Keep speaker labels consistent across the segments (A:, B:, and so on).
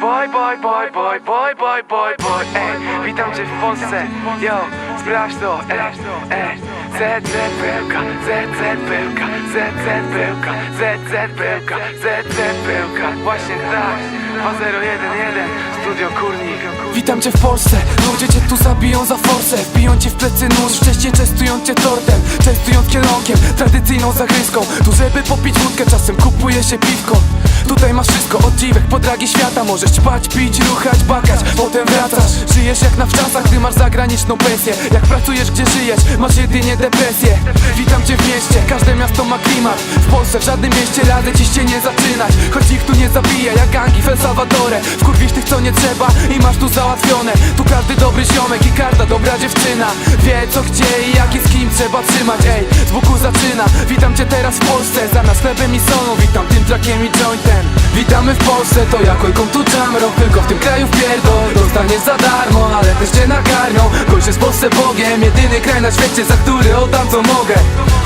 A: boy, boy, boy, boy, boy, boy, boy, boy, boy, ej. Witam cię w Polsce, yo, sprawdź to, ej, ej. ZZ Bełka, ZZ Bełka, ZZ Bełka, ZZ Bełka, ZZ Bełka Właśnie tak, 2011, Studio Kurnik.
B: Witam cię w Polsce, ludzie cię tu zabiją za forsę. Wbiją ci w plecy nóż, wcześniej częstują cię tortem. Częstując kielonkiem, tradycyjną zagryzką. Tu żeby popić wódkę, czasem kupuje się piwko. Tutaj masz wszystko, od dziwek po dragi świata. Możesz ćpać, pić, ruchać, bakać, potem wracasz. Żyjesz jak na wczasach, gdy masz zagraniczną pensję. Jak pracujesz, gdzie żyjesz, masz jedynie depresję. Witam cię w mieście, każde miasto ma klimat. W Polsce, w żadnym mieście ci się nie zaczynać. Choć ich tu nie zabija, jak gangi w El Salvadorze Wkurwisz tych co nie trzeba i masz tu załatwione. Tu każdy dobry ziomek i każda dobra dziewczyna. Wie co gdzie i jak i z kim trzeba trzymać. Ej, z boku zaczyna. Witam cię teraz w Polsce. Zamiast chlebem i solą. Witam tym trakiem i jointem. Witamy w Polsce, to jak ojką tu jamrock Tylko w tym kraju wpierdol Dostaniesz za darmo, Polsce Bogiem Jedyny kraj na świecie, za który oddam co mogę.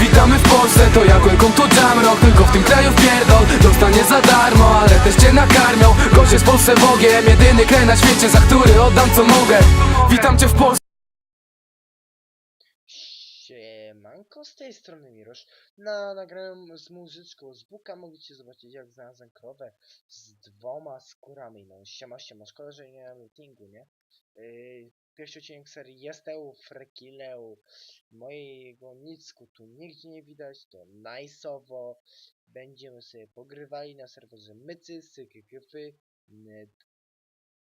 B: Witamy w Polsce, to jak ojką tu jamrock Tylko w tym kraju wpierdol Dostaniesz za darmo, ale też cię nakarmią. Gość jest Polsce Bogiem Jedyny kraj na świecie, za który oddam co mogę. Witam cię w Polsce
C: Siemanko, z tej strony Mirosz. Na nagrałem z muzyczką z Buka mogliście zobaczyć jak znalazłem krowę z dwoma skórami. No siema siema, szkoda, że nie mam ratingu, nie? Yy, pierwszy odcinek serii Jesteu Frekileu. Mojego nicku tu nigdzie nie widać, to najsowo. Będziemy sobie pogrywali na serwerze Mycy, Syky, Kyfy.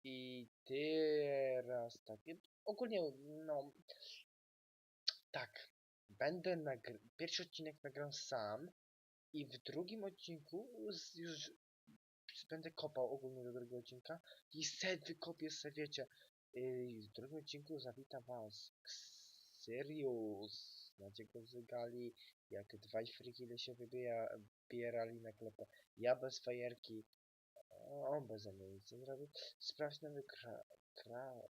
C: I teraz tak, ogólnie no tak, będę nagr... pierwszy odcinek nagram sam i w drugim odcinku już będę kopał ogólnie do drugiego odcinka i set wykopię se, wiecie. Yy, w drugim odcinku zawita was Sirius. Macie go zygali, jak dwaj frikile się wybija, bierali na klepę. Ja bez fajerki, on bez mnie nic nie zrobił. Sprawdź nowy kra... kra...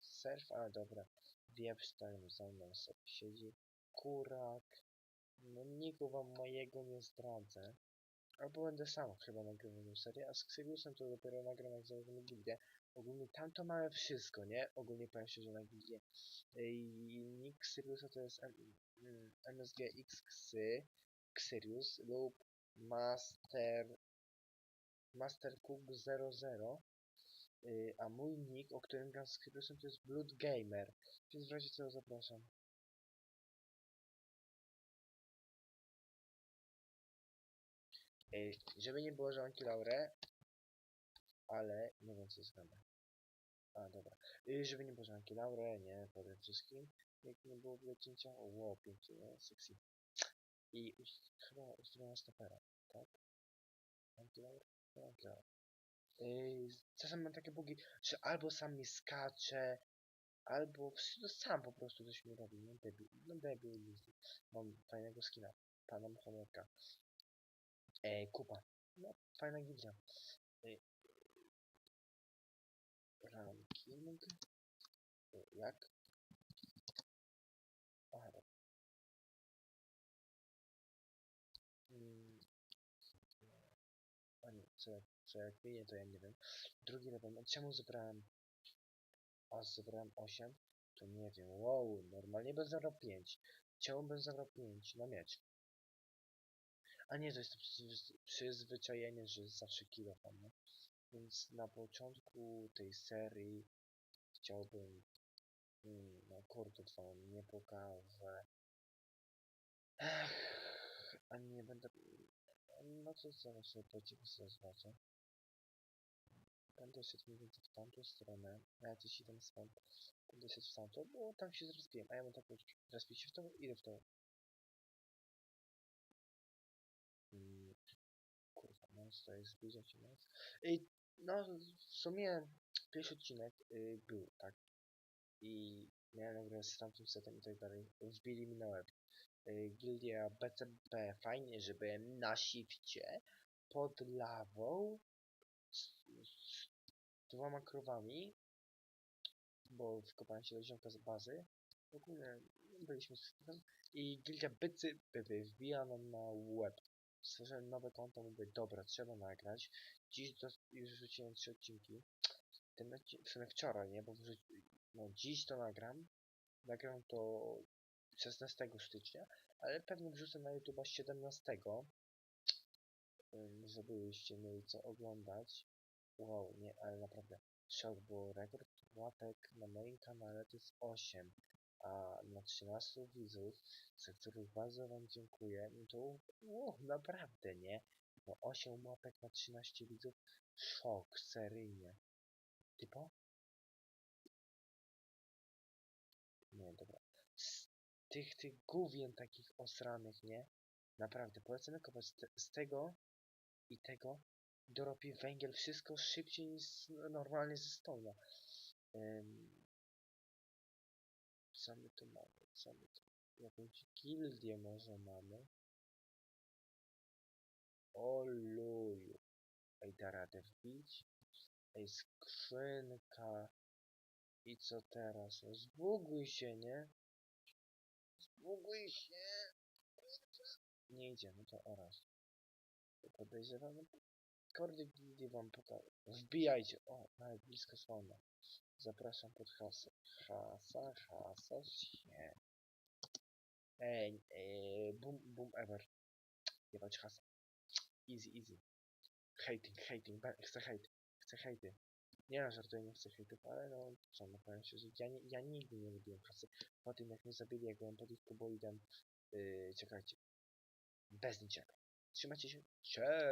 C: surf, ale dobra. Wieprz tam za mną sobie siedzi. Kurak. No niku wam mojego nie zdradzę. Albo będę sam chyba nagrywał tę serię, a z Xygusem to dopiero nagram jak założymy gildię. Ogólnie tam to mamy wszystko, nie? Ogólnie powiem szczerze na gildię. I nick Xyrusa to jest M mm, MSG X Xy, Xyrius lub Master Master Cube 00. Y, a mój nick, o którym gram z Xyrusem to jest Blood Gamer. Więc w razie co zapraszam. Żeby nie było, że mam laurę, ale nie wiem co jest grane. A dobra. Ej, żeby nie było, że mam laurę, nie, powiem wszystkim. Jak nie było cięcia, o wow, pięknie, nie, sexy. I chyba ustawiona stopera, tak? Mam laurę? Nie mam czasem mam takie bugi, że albo sam mi skacze, albo no sam po prostu coś mi robi, no debil, no debil. Mam fajnego skina, pana Mohamedka. Ej, kupa. No, fajna gildia. Ej. Ranking. Ej, Jak? Aha, dobra. Mm. A nie, co jak, co jak wyje, to ja nie wiem. Drugi level, czemu zebrałem? A zebrałem 8? To nie wiem, wow, normalnie bym zabrał 5. Czemu bym zabrał 5? No mieć. A nie, to jest to przyzwy- przyzwyczajenie, że jest zawsze kilo tam, nie? Więc na początku tej serii chciałbym... Mm, no kurde, to nie pokażę. Ech, a nie będę... No to zaraz sobie to ciebie zobaczę. Będę szedł mniej więcej w tamtą stronę, a ja idę stąd. Będę szedł w tamtą, bo tam się zrespiłem, a ja mam taką... Zrespić się w tą, idę w tą. No to jest noc. I no, w sumie pierwszy odcinek y, był, tak. I miałem nagrać z tamtym setem i tak dalej. Wbili mi na łeb. Y, Gildia BCB, fajnie, że byłem na shifcie pod lawą z, z dwoma krowami, bo wkopałem się do ziomka z bazy. W ogóle byliśmy z i Gildia BCB wbija nam na łeb. Stworzyłem nowe konto, mówię, dobra, trzeba nagrać. Dziś do, już wrzuciłem trzy odcinki. Odcinek, w sumie wczoraj, nie, bo no dziś to nagram. Nagram to 16 stycznia, ale pewnie wrzucę na YouTube 17. ym, Żebyście mieli co oglądać. Wow, nie, ale naprawdę szok, bo rekord łapek na moim kanale to jest 8, a na 13 widzów, za których bardzo wam dziękuję, no to wow, naprawdę, nie? Bo 8 łapek na 13 widzów, szok, seryjnie. Typo? Nie, dobra. Z tych, tych główien takich osranych, nie? Naprawdę, polecamy kopać z, te, z tego i tego dorobi węgiel wszystko szybciej niż normalnie ze stołu. Co my tu mamy? Co my tu? Jakąś gildię może mamy? O luju. Ej, da radę wbić? Ej, skrzynka. I co teraz? No zbuguj się, nie? Zbuguj się! Nie idzie, no to oraz. Podejrzewam, no kordy gildii wam pokażę. Wbijajcie! O, nawet blisko spawna. Zapraszam pod hasę. Hasa, hasa, się. Ej, ej, boom, boom ever. Jebać hasa. Easy, easy. Hating, hating, chcę hate. Chcę hejty. Nie no, żartuję, nie chcę hejtów, ale no, co, no powiem szczerze, ja, nie, ja nigdy nie lubiłem hasy. Po tym, jak mnie zabili, jak byłem pod ich kuboidem, yy, czekajcie. Bez niczego. Trzymajcie się. Cześć!